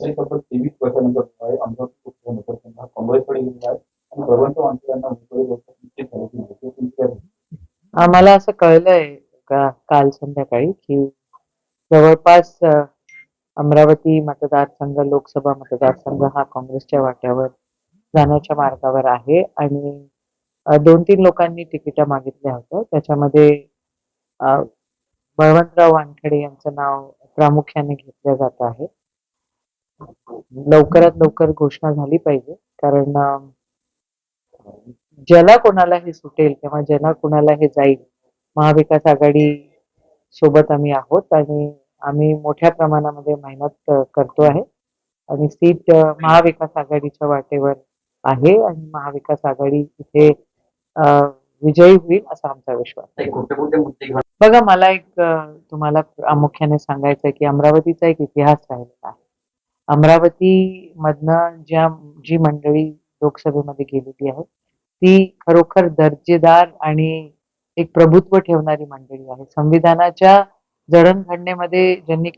तरी तब्बल तेवीस वर्षानंतर आहे. अमरावती लोकसभा मतदारसंघ हा काँग्रेसकडे गेलेला आहे. आणि भगवंत मानसे यांना उमेदवारी द्यायचं निश्चित झाल्याची तुमची काय आम्हाला असं कळलंय का काल संध्याकाळी की जवळपास अमरावती मतदारसंघ लोकसभा मतदारसंघ हा काँग्रेसच्या वाट्यावर जाण्याच्या मार्गावर आहे. आणि दोन तीन लोकांनी तिकीट मागितल्या होत्या. त्याच्यामध्ये बळवंतराव वानखेडे यांचं नाव प्रामुख्याने घेतलं जात आहे. लवकरात लवकर घोषणा झाली पाहिजे. कारण ज्याला कोणाला हे सुटेल किंवा ज्याला कोणाला हे जाईल महाविकास आघाडी सोबत आम्ही आहोत आणि आम्ही मोठ्या प्रमाणामध्ये मेहनत करतो आहे. आणि सीट महाविकास आघाडीच्या वाटेवर आहे आणि महाविकास आघाडी इथे विजयी होईल असा आमचा विश्वास आहे. बघा मला एक तुम्हाला प्रामुख्याने सांगायचं आहे की अमरावतीचा एक इतिहास राहिलेला आहे. अमरावती मधनं ज्या जी मंडळी लोकसभेमध्ये गेलेली आहे ती खरोखर दर्जेदार आणि एक प्रभुत्व ठेवणारी मंडळी आहे संविधानाच्या जडणघडणेमध्ये ज्यांनी